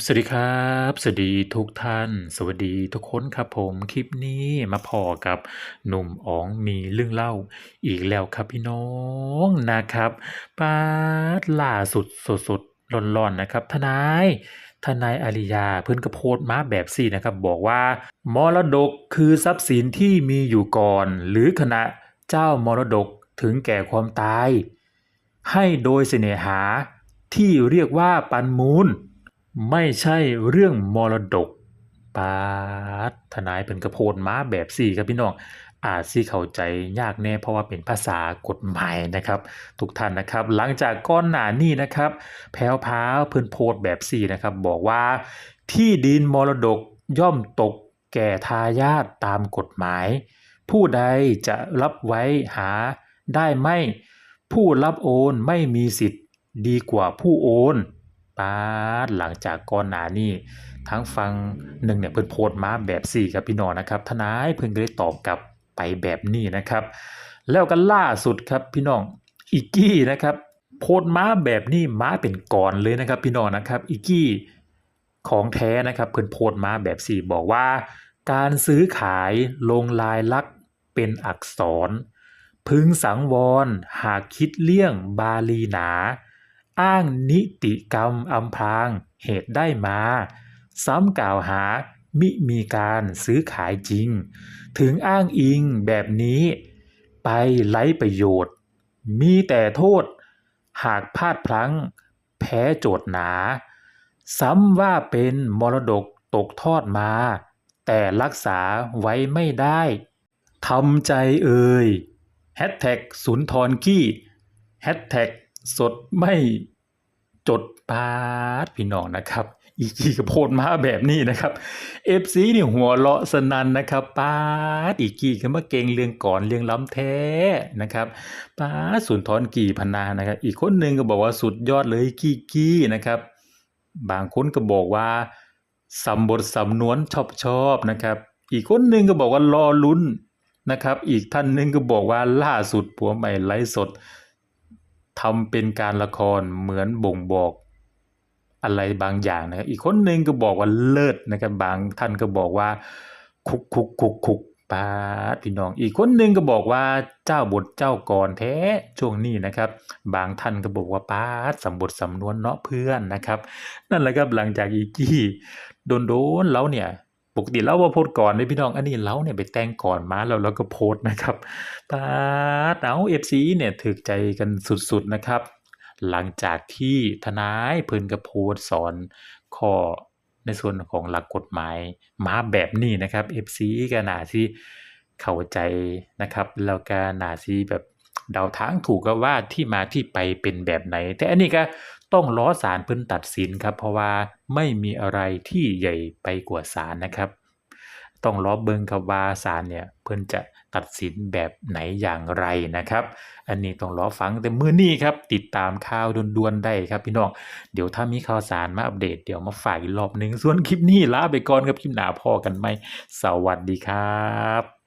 สวัสดีครับ สวัสดีทุกท่าน สวัสดีทุกคนครับผมคลิปนี้มาพอกับหนุ่มอ๋องมีเรื่องเล่าอีกแล้วครับพี่น้องนะครับปาดล่าสุดสดๆร้อนๆนะครับ ทนายทนายอาริยาเพิ่อนก็โพสต์มาแบบสี่นะครับ บอกว่ามรดกคือทรัพย์สินที่มีอยู่ก่อน หรือขณะเจ้ามรดกถึงแก่ความตาย ให้โดยเสน่หาที่เรียกว่าปันมูล ไม่ใช่เรื่องมรดกปาทนายเป็นกระโพนม้าแบบสี่ครับพี่น้องอาจสิเข้าใจยากแน่เพราะว่าเป็นภาษากฎหมายนะครับ ทุกท่านนะครับ หลังจากก้อนหนานี้นะครับ แพรวพราเพิ่นโพสต์แบบสี่นะครับ บอกว่าที่ดินมรดกย่อมตกแก่ทายาทตามกฎหมาย ผู้ใดจะรับไว้หาได้ไม่ ผู้รับโอนไม่มีสิทธิ์ดีกว่าผู้โอน ปาหลังจากก่อนหนานี้ทั้งฟังหนึ่งเนี่ยเพิ่นโพสต์มาแบบสี่ครับพี่น้องนะครับทนายเพิ่นก็เลยตอบกลับไปแบบนี้นะครับ แล้วก็ล่าสุดครับพี่น้องอีกกี้นะครับ โพสต์มาแบบนี้มาเป็นก่อนเลยนะครับ พี่น้องนะครับอีกกี้ของแท้นะครับเพิ่นโพสต์มาแบบสี่บอกว่า การซื้อขายลงลายลักษณ์เป็นอักษร พึงสังวรหากคิดเลี่ยงบาลีหนา อ้างนิติกรรมอำพรางเหตุได้มา ซ้ำกล่าวหามิมีการซื้อขายจริง ถึงอ้างอิงแบบนี้ ไปไร้ประโยชน์ มีแต่โทษ หากพลาดพลั้ง แพ้โจทย์หนา ซ้ำว่าเป็นมรดกตกทอดมา แต่รักษาไว้ไม่ได้ทำใจเอ่ยแฮชแท็กสุนทรกี้แฮชแท็ก สดไม่จดปาดพี่น้องนะครับ อีกีก็โพดมาแบบนี้นะครับเอฟซีนี่หัวเราะสนันนะครับปาดอีกกีก็มาเก่งเรื่องก่อนเรื่องล้ำแท้นะครับปาดสุนทรกี่พนานะครับ อีกคนหนึ่งก็บอกว่าสุดยอดเลยกี้กี้นะครับ บางคนก็บอกว่าสำบทสำนวนชอบชอบนะครับ อีกคนหนึ่งก็บอกว่ารอลุ้นนะครับ อีกท่านหนึ่งก็บอกว่าล่าสุดผัวใหม่ไลฟ์สด ทำเป็นการละครเหมือนบ่งบอกอะไรบางอย่างนะครับอีกคนหนึ่งก็บอกว่าเลิศนะครับบางท่านก็บอกว่า คุกคุกคุกคุกปาดพี่น้อง อีกคนหนึ่งก็บอกว่าเจ้าบทเจ้ากรแท้ช่วงนี้นะครับ บางท่านก็บอกว่าปาดสำบทสำนวนเนาะเพื่อนนะครับ นั่นแหละครับหลังจากอีกี้โดนโดนๆแล้วเนี่ย ปกติเราว่าโพสก่อนเลยพี่น้อง อันนี้เราเนี่ยไปแต่งก่อนมาแล้วเราก็โพสนะครับปาดเอาเอฟซีเนี่ยถึกใจกันสุดๆนะครับ หลังจากที่ทนายเพิ่นก็โพสสอนข้อในส่วนของหลักกฎหมายมาแบบนี้นะครับ FC ก็น่าสิเข้าใจนะครับแล้วก็น่าสิแบบเดาทางถูกก็ว่าที่มาที่ไปเป็นแบบไหน แต่อันนี้ก็ ต้องรอศาลเพิ่นตัดสินครับ เพราะว่าไม่มีอะไรที่ใหญ่ไปกว่าศาลนะครับ ต้องรอเบิงครับว่าศาลเนี่ยเพิ่นจะตัดสินแบบไหนอย่างไรนะครับ อันนี้ต้องรอฟังแต่มื้อนี้ครับ ติดตามข่าวด่วนๆได้ครับพี่น้อง เดี๋ยวถ้ามีข่าวสารมาอัปเดตเดี๋ยวมาฝากอีกรอบหนึ่งส่วนคลิปนี้ลาไปก่อนครับคลิปหน้าพอกันไหมสวัสดีครับ